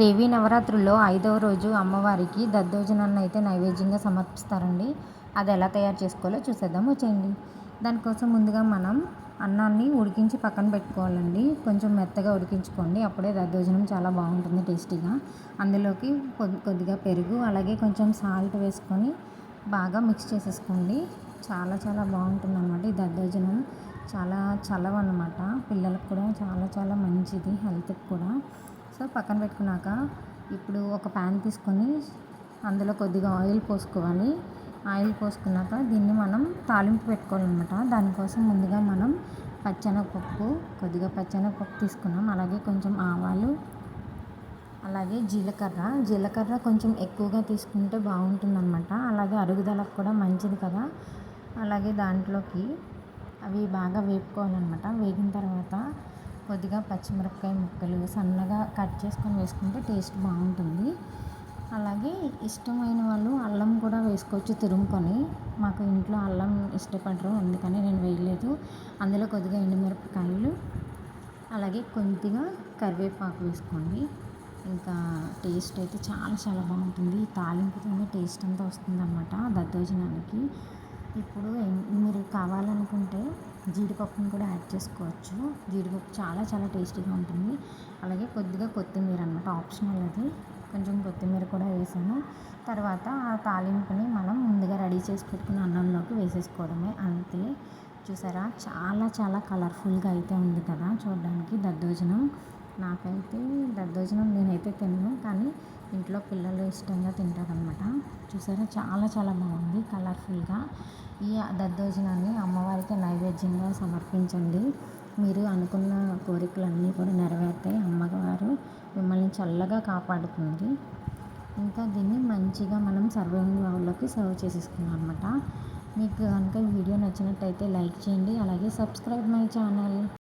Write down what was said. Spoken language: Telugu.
దేవీ నవరాత్రుల్లో ఐదవ రోజు అమ్మవారికి దద్దోజనాన్ని అయితే నైవేద్యంగా సమర్పిస్తారండి. అది ఎలా తయారు చేసుకోవాలో చూసేద్దాం. వచ్చేయండి. దానికోసం ముందుగా మనం అన్నాన్ని ఉడికించి పక్కన పెట్టుకోవాలండి. కొంచెం మెత్తగా ఉడికించుకోండి. అప్పుడే దద్దోజనం చాలా బాగుంటుంది టేస్టీగా. అందులోకి కొద్దిగా పెరుగు అలాగే కొంచెం సాల్ట్ వేసుకొని బాగా మిక్స్ చేసేసుకోండి. చాలా చాలా బాగుంటుంది అన్నమాట ఈ దద్దోజనం. చాలా చలవ అనమాట పిల్లలకు కూడా చాలా చాలా మంచిది హెల్త్కి కూడా. సో పక్కన పెట్టుకున్నాక ఇప్పుడు ఒక ప్యాన్ తీసుకొని అందులో కొద్దిగా ఆయిల్ పోసుకోవాలి. ఆయిల్ పోసుకున్నాక దీన్ని మనం తాలింపు పెట్టుకోవాలన్నమాట. దానికోసం ముందుగా మనం పచ్చెనగపప్పు కొద్దిగా పచ్చెనగపప్పు తీసుకున్నాం. అలాగే కొంచెం ఆవాలు అలాగే జీలకర్ర. జీలకర్ర కొంచెం ఎక్కువగా తీసుకుంటే బాగుంటుందన్నమాట. అలాగే అరుగుదలకు కూడా మంచిది కదా. అలాగే దాంట్లోకి అవి బాగా వేపుకోవాలన్నమాట. వేగిన తర్వాత కొద్దిగా పచ్చిమిరపకాయ ముక్కలు సన్నగా కట్ చేసుకొని వేసుకుంటే టేస్ట్ బాగుంటుంది. అలాగే ఇష్టమైన వాళ్ళు అల్లం కూడా వేసుకోవచ్చు తురుముకొని. మాకు ఇంట్లో అల్లం ఇష్టపడరు అందుకని నేను వేయలేదు. అందులో కొద్దిగా ఎండుమిరపకాయలు అలాగే కొద్దిగా కరివేపాకు వేసుకోండి. ఇంకా టేస్ట్ అయితే చాలా చాలా బాగుంటుంది. తాలింపుతోనే టేస్ట్ అంతా వస్తుందన్నమాట దద్దోజనానికి. ఇప్పుడు మీరు కావాలనుకుంటే జీడిపప్పును కూడా యాడ్ చేసుకోవచ్చు. జీడిపప్పు చాలా చాలా టేస్టీగా ఉంటుంది. అలాగే కొద్దిగా కొత్తిమీర అనమాట ఆప్షనల్ అది. కొంచెం కొత్తిమీర కూడా వేసాను. తర్వాత ఆ తాలింపుని మనం ముందుగా రెడీ చేసి పెట్టుకున్న అన్నంలోకి వేసేసుకోవడమే అంతే. చూసారా? చాలా చాలా కలర్ఫుల్గా అయితే ఉంది కదా చూడడానికి దద్దోజనం. నాకైతే దద్దోజనం నేనైతే తిన్నాను కానీ ఇంట్లో పిల్లలు ఇష్టంగా తింటారనమాట చూసారా? చాలా చాలా బాగుంది కలర్ఫుల్గా. ఈ దద్దోజనాన్ని అమ్మవారికి నైవేద్యంగా సమర్పించండి. మీరు అనుకున్న కోరికలన్నీ కూడా నెరవేరుతాయి. అమ్మవారు మిమ్మల్ని చల్లగా కాపాడుతుంది. ఇంకా దీన్ని మంచిగా మనం సర్వింగ్ బౌల్లోకి సర్వ్ చేసేసుకున్నాం అనమాట మీకు కనుక వీడియో నచ్చినట్టయితే లైక్ చేయండి. అలాగే సబ్స్క్రైబ్ మై ఛానల్.